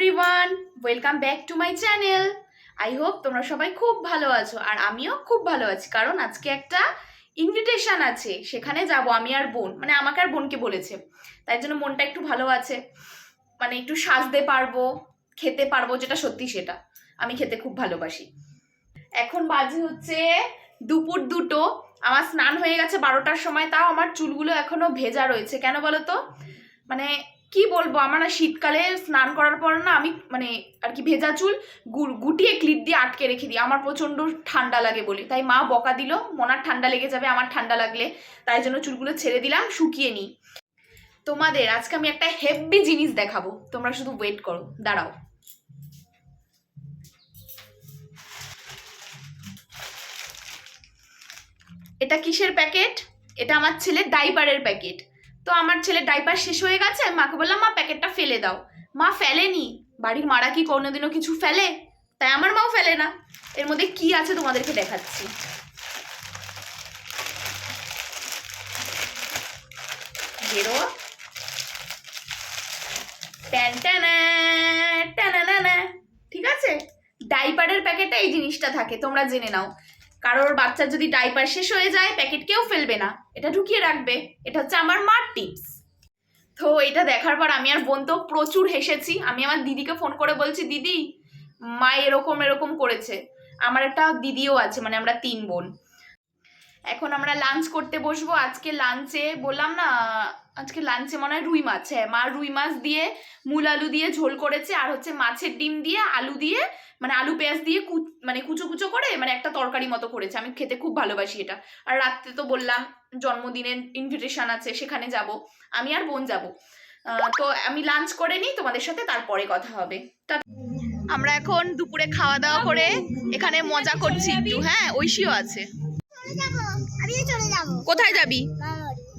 Everyone welcome back to my channel I hope তোমরা সবাই খুব ভালো আছো আর আমিও খুব ভালো আছি, কারণ আজকে একটা ইনভিটেশন আছে। সেখানে যাব আমি আর বোন মানে আমাকে আর বোনকে বলেছে। তাই জন্য মনটা একটু ভালো আছে। মানে একটু সাজতে পারব, খেতে পারব, যেটা সত্যি সেটা। আমি খেতে খুব ভালোবাসি। এখন বাজে হচ্ছে দুপুর দুটো। আমার স্নান হয়ে গেছে বারোটার সময়, তাও আমার চুলগুলো এখনও ভেজা রয়েছে। কেন বলো তো? মানে কি বলব? আমার না শীতকালে স্নান করার পর না আমি মানে আর কি ভেজা চুল গুটিয়ে ক্লিপ দিয়ে আটকে রেখে দিই। আমার প্রচণ্ড ঠান্ডা লাগে বলে। তাই মা বকা দিল, মনার ঠান্ডা লেগে যাবে, আমার ঠান্ডা লাগলে। তাই জন্য চুলগুলো ছেড়ে দিলাম, শুকিয়ে নিই। তোমাদের, আজকে আমি একটা হেভি জিনিস দেখাবো। তোমরা শুধু ওয়েট করো। দাঁড়াও। এটা কিসের প্যাকেট? এটা আমার ছেলের ডাইপারের প্যাকেট। তো আমার ছেলের ডাইপার শেষ হয়ে গেছে মাকে বললাম মা প্যাকেটটা ফেলে দাও মা ফেলেনি বাড়ির মারা কি কোনোদিনও কিছু ফেলে তাই আমার মাও ফেলে না এর মধ্যে কি আছে তোমাদেরকে দেখাচ্ছি। ঠিক আছে ডাইপারের প্যাকেটে এই জিনিসটা থাকে তোমরা জেনে নাও কারোর বাচ্চার যদি ডাইপার শেষ হয়ে যায় প্যাকেট কেউ ফেলবে না। এটা ঢুকিয়ে রাখবে। এটা হচ্ছে আমার মার টিপস তো এটা দেখার পর আমি আর বোন তো প্রচুর হেসেছি। আমি আমার দিদিকে ফোন করে বলছি, দিদি, মা এরকম এরকম করেছে। আমার একটা দিদিও আছে মানে আমরা তিন বোন। এখন আমরা লাঞ্চ করতে বসবো। আজকে লাঞ্চে বললাম না আজকে লাঞ্চে মনে হয় রুই মাছ হ্যাঁ মা রুই মাছ দিয়ে মূল আলু দিয়ে ঝোল করেছে আর হচ্ছে মাছের ডিম দিয়ে আলু দিয়ে মানে আলু পেঁয়াজ দিয়ে মানে কুচো কুচো করে মানে একটা তরকারি মতো করেছে। আমি খেতে খুব ভালোবাসি এটা। আর রাত্রে তো বললাম জন্মদিনের ইনভিটেশন আছে সেখানে যাব। আমি আর বোন যাব। তো আমি লাঞ্চ করে নিই তোমাদের সাথে তারপরে কথা হবে। আমরা এখন দুপুরে খাওয়া দাওয়া করে এখানে মজা করছি একটু। হ্যাঁ ঐশীও আছে। কোথায় যাবি?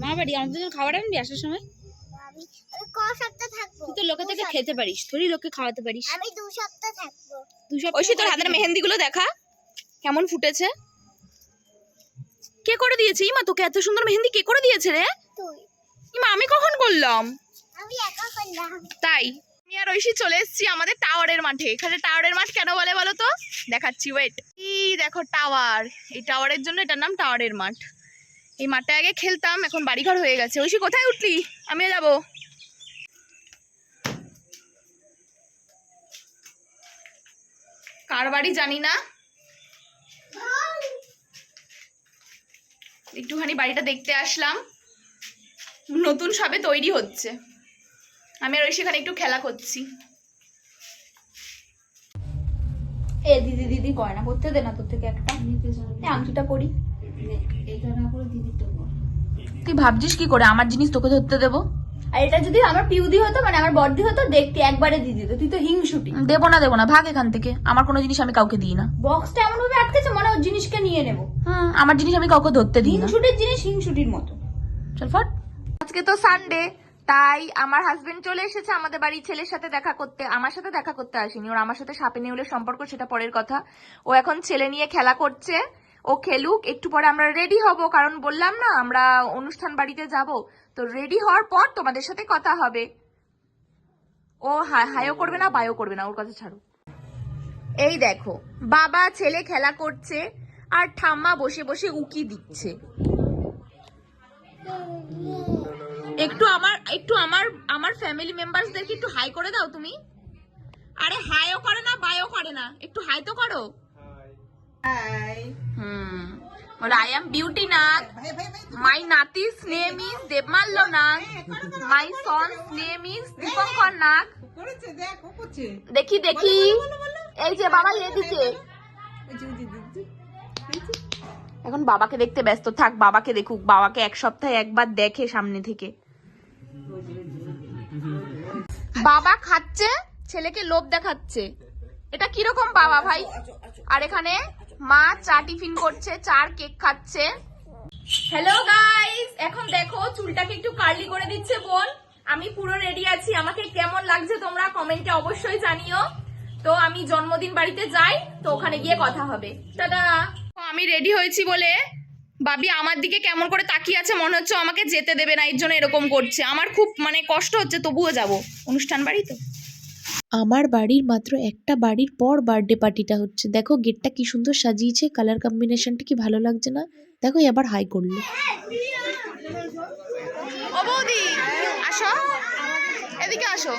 মা বাড়ি আমাদের জন্য খাবার আনবি আসার সময়? আমি আমি ক সপ্তাহ থাকব? তুই তো লোকে থেকে খেতে পারিস তোরই লোককে খাওয়াতে পারিস। আমি দু সপ্তাহ থাকব। দু সপ্তাহ ঐশী তোর হাতের মেহেন্দিগুলো দেখা। কেমন ফুটেছে? কে করে দিয়েছে? ইমা তোকে এত সুন্দর মেহেন্দি কে করে দিয়েছে রে? ইমা আমি কখন করলাম? আমি একা করলাম। তাই। আমি আর ঐশী চলে এসেছি আমাদের টাওয়ারের মাঠে। এখানে টাওয়ারের মাঠ কেন বলে বলো তো? দেখাচ্ছি ওয়েট এই দেখো টাওয়ার। এই টাওয়ারের জন্য এটার নাম টাওয়ারের মাঠ। এই মাঠে আগে খেলতাম, এখন বাড়িঘর হয়ে গেছে। ঐশী, কোথায় উঠলি? আমিও যাব। কার বাড়ি জানি না। একটুখানি বাড়িটা দেখতে আসলাম। নতুন সবে তৈরি হচ্ছে। আমি আর ওই সেখানে একটু খেলা করছি। এ, দিদি দিদি গয়না করতে দে না তোর থেকে একটা। আংটিটা করি। তুই ভাবছিস কি করে? আমার জিনিস তোকে ধরতে দেবো? আর এটা যদি আমার পিউদি হতো মানে আমার বর্দি হতো দেখতে একবারে দিয়ে দিত তুই তো হিংসুটি। দেবো না দেবো না ভাগ এখান থেকে। আমার কোনো জিনিস আমি কাউকে দিই না। বক্সটা এমন ভাবে আটকেছে মনে ওর জিনিসকে নিয়ে নেব। হুম আমার জিনিস আমি কাউকে ধরতে দিই না। হিংসুটির জিনিস হিংসুটির মতো। চল ফট। আজকে তো সানডে তাই আমার হাজবেন্ড চলে এসেছে আমাদের বাড়ির ছেলের সাথে দেখা করতে। আমার সাথে দেখা করতে আসেনি। ওর আমার সাথে সাপে নেউলের সম্পর্ক সেটা পরের কথা। ও এখন ছেলে নিয়ে খেলা করছে। ও খেলুক একটু পরে আমরা রেডি হব, কারণ বললাম না, আমরা অনুষ্ঠান বাড়িতে যাব। তো রেডি হওয়ার পর তোমাদের সাথে কথা হবে। ও হা- হাইও করবে না বায়ও করবে না, ওর কথা ছাড়ো। এই দেখো, বাবা, ছেলে খেলা করছে, আর ঠাম্মা বসে বসে উকি দিচ্ছে। একটু আমার একটু আমার আমার ফ্যামিলি মেম্বারসদেরকে একটু হাই করে দাও তুমি। আরে হাইও করে না বায়ও করে না। একটু হাই তো করো হুম। বলে I am Beauty Nag. My নাতিস name is Debmalya Nag my son's name is Dipankar Nag. দেখি দেখি এই যে বাবা এদিকে এখন বাবাকে দেখতে ব্যস্ত থাক বাবাকে দেখুক বাবাকে এক সপ্তাহে একবার দেখে সামনে থেকে। বাবা খাচ্ছে ছেলেকে লোভ দেখাচ্ছে। এটা কীরকম বাবা ভাই? আর এখানে মা চা টিফিন করছে চার কেক খাচ্ছে। হ্যালো গাইস এখন দেখো চুলটাকে একটু কার্লি করে দিচ্ছে বোন। আমি পুরো রেডি আছি। আমাকে কেমন লাগছে তোমরা কমেন্টে অবশ্যই জানিও। তো আমি জন্মদিন বাড়িতে যাই তো ওখানে গিয়ে কথা হবে। দাদা আমি রেডি হয়েছি বলে। বাবি আমার দিকে কেমন করে তাকিয়ে আছে মনে হচ্ছে আমাকে যেতে দেবে না এর জন্য এরকম করছে। আমার খুব মানে কষ্ট হচ্ছে তবুও যাব। অনুষ্ঠান বাড়ি তো? আমার বাড়ির মাত্র একটা বাড়ির পর বার্থডে পার্টিটা হচ্ছে। দেখো গেটটা কি সুন্দর সাজিয়েছে কালার কম্বিনেশনটা কি ভালো লাগছে না? দেখো এবার হাই করল। এদিকে আসো।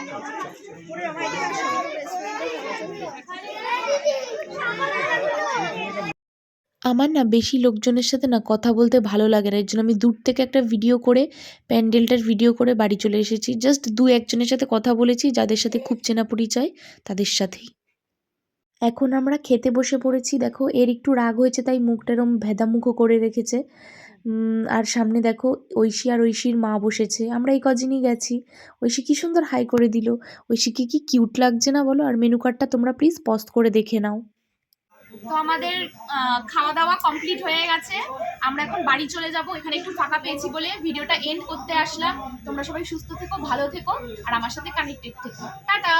আমার না বেশি লোকজনের সাথে না কথা বলতে ভালো লাগে না। এর জন্য আমি দূর থেকে একটা ভিডিও করে, প্যান্ডেলটার ভিডিও করে বাড়ি চলে এসেছি। জাস্ট দু একজনের সাথে কথা বলেছি, যাদের সাথে খুব চেনা পরিচয়, তাদের সাথেই। এখন আমরা খেতে বসে পড়েছি। দেখো, এর একটু রাগ হয়েছে, তাই মুখটা এরম ভেদামুখো করে রেখেছে। আর সামনে দেখো, ঐশী আর ঐশীর মা বসেছে। আমরা এই কদিনই গেছি। ঐশী কী সুন্দর হাই করে দিল। ঐশীকে কি কিউট লাগছে না বলো? আর মেনু কার্ডটা তোমরা প্লিজ পজ করে দেখে নাও। তো আমাদের খাওয়া দাওয়া কমপ্লিট হয়ে গেছে। আমরা এখন বাড়ি চলে যাব, এখানে একটু ফাঁকা পেয়েছি বলে ভিডিওটা এন্ড করতে আসলাম। তোমরা সবাই সুস্থ থেকো, ভালো থেকো, আর আমার সাথে কানেক্টেড থেকো। টাটা!